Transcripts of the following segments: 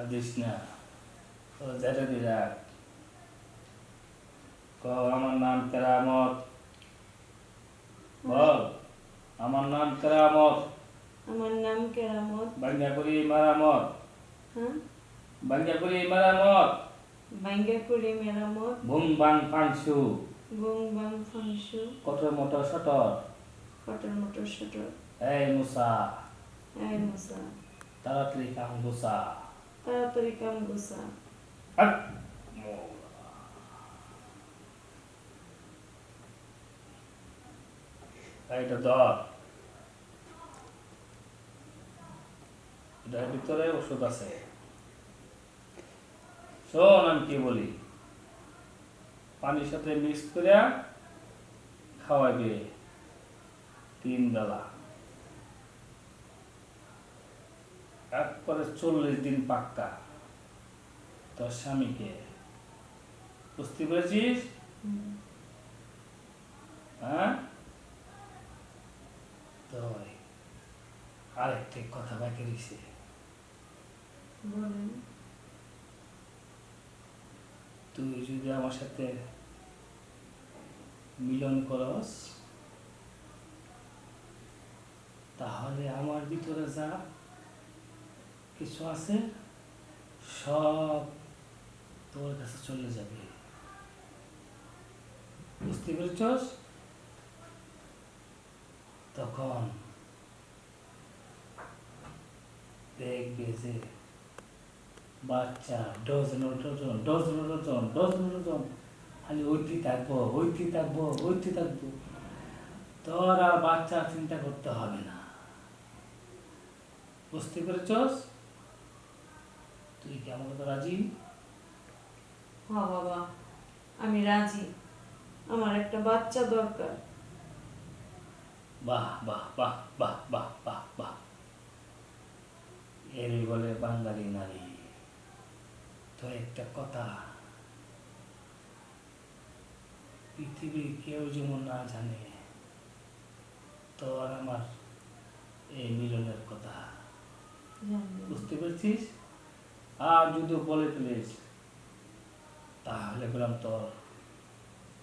কাঁদিস না। ও যেটা বিরাট ক আমার নাম কেরামত। বল আমার নাম কেরামত। আমার নাম কেরামত। বাঙ্গা করি মারামত। হ্যাঁ? বাঙ্গা করি মারামত। বাইঙ্গা করি মেরামত। বুম বাং পাংশু বুং বাং ফাংশু কটর মটর সটর। ফটর মটর শটর এই মুসা। এই মশা তাড়াতাড়ি কাম গুসা তাড়াতাড়ি কাম গোসা ওষুধ আছে আমি কি বলি পানির সাথে মিক্স করে খাওয়াবে তিন বেলা একবারে চল্লিশ দিন পাক্কা। তোর স্বামীকে। বুঝতে পেরেছিস? হ্যাঁ? তো আরেকটি কথা বাকি রয়েছে তুই যদি আমার সাথে মিলন করস তাহলে আমার ভিতরে যা কিছু আছে, সব তোর কাছে চলে যাবে। বুঝতে পেরেছস? তখন দেখবে যে বাচ্চা dozen dozen dozen dozen dozen dozen, খালি ওইটি থাকব ওইটি থাকব ওইটি থাকব। তোর আর বাচ্চা চিন্তা করতে হবে না। বুঝতে পেরেছস? তুই কি আমার রাজি? হ বাবা আমি রাজি। আমার একটা বাচ্চা দরকার। বাহ বাহ বাহ বাহ বাহ বাহ বাহ। এরই বলে বাঙালি নারী তো একটা কথা। পৃথিবীর কেউ যেমন না জানে তো আর আমার এই মিলনের কথা। বুঝতে পেরেছিস? আর যদি বলে ফেলিস তাহলে বললাম তোর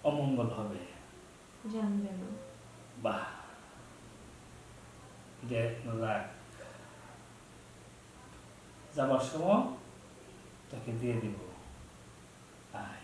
অমঙ্গল হবে। জানবে না। বাহ। দেখ রাখ যাবার সময় তাকে দিয়ে দিব। আয়